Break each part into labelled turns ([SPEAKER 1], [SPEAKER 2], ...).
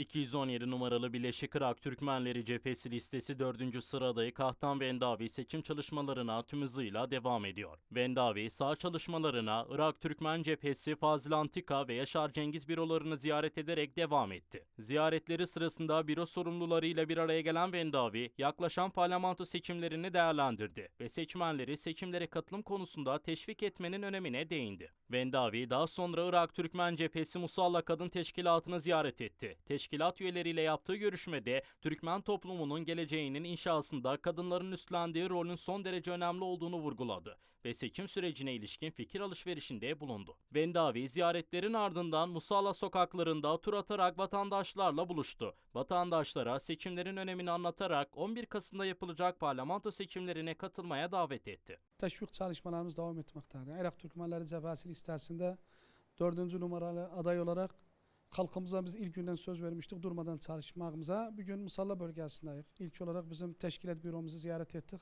[SPEAKER 1] 217 numaralı Birleşik Irak Türkmenleri Cephesi listesi 4. sıradayı Kahtan Vendavi seçim çalışmalarına tüm hızıyla devam ediyor. Vendavi sağ çalışmalarına Irak Türkmen Cephesi Fazıl Antika ve Yaşar Cengiz bürolarını ziyaret ederek devam etti. Ziyaretleri sırasında büro sorumlularıyla bir araya gelen Vendavi yaklaşan parlamento seçimlerini değerlendirdi ve seçmenleri seçimlere katılım konusunda teşvik etmenin önemine değindi. Vendavi daha sonra Irak Türkmen Cephesi Musalla Kadın Teşkilatı'nı ziyaret etti. Teşkilat üyeleriyle yaptığı görüşmede Türkmen toplumunun geleceğinin inşasında kadınların üstlendiği rolün son derece önemli olduğunu vurguladı ve seçim sürecine ilişkin fikir alışverişinde bulundu. Vendavi ziyaretlerin ardından Musalla sokaklarında tur atarak vatandaşlarla buluştu. Vatandaşlara seçimlerin önemini anlatarak 11 Kasım'da yapılacak parlamento seçimlerine katılmaya davet etti.
[SPEAKER 2] Teşvik çalışmalarımız devam etmektedir. Irak Türkmenleri Cephesi listesinde dördüncü numaralı aday olarak halkımıza biz ilk günden söz vermiştik durmadan çalışmamıza. Bugün Musalla bölgesindeyiz. İlk olarak bizim teşkilat büromuzu ziyaret ettik.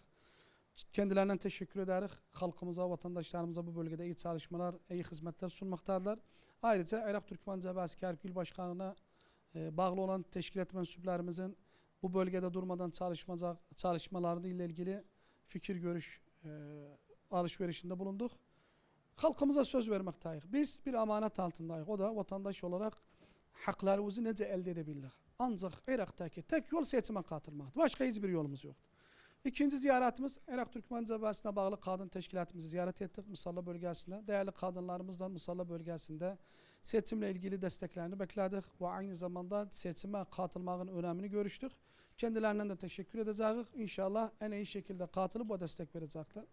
[SPEAKER 2] Kendilerinden teşekkür ederiz. Halkımıza, vatandaşlarımıza bu bölgede iyi çalışmalar, iyi hizmetler sunmaktadılar. Ayrıca Irak Türkmen Cephesi Kerkük İl Başkanı'na e, bağlı olan teşkilat mensuplarımızın bu bölgede durmadan çalışmaca, çalışmaları ile ilgili fikir görüş e, alışverişinde bulunduk. Halkımıza söz vermekteyiz. Biz bir amanet altındayız. O da vatandaş olarak haklarımızı nece elde edebildik. Ancak Irak'taki tek yol seçime katılmaktır. Başka hiçbir yolumuz yok. İkinci ziyaretimiz Irak Türkmen Cephesi'ne bağlı kadın teşkilatımızı ziyaret ettik Musalla bölgesinde. Değerli kadınlarımızdan Musalla bölgesinde seçimle ilgili desteklerini bekledik ve aynı zamanda seçime katılmanın önemini görüştük. Kendilerinden de teşekkür edeceğiz. İnşallah en iyi şekilde katılıp o destek verecekler.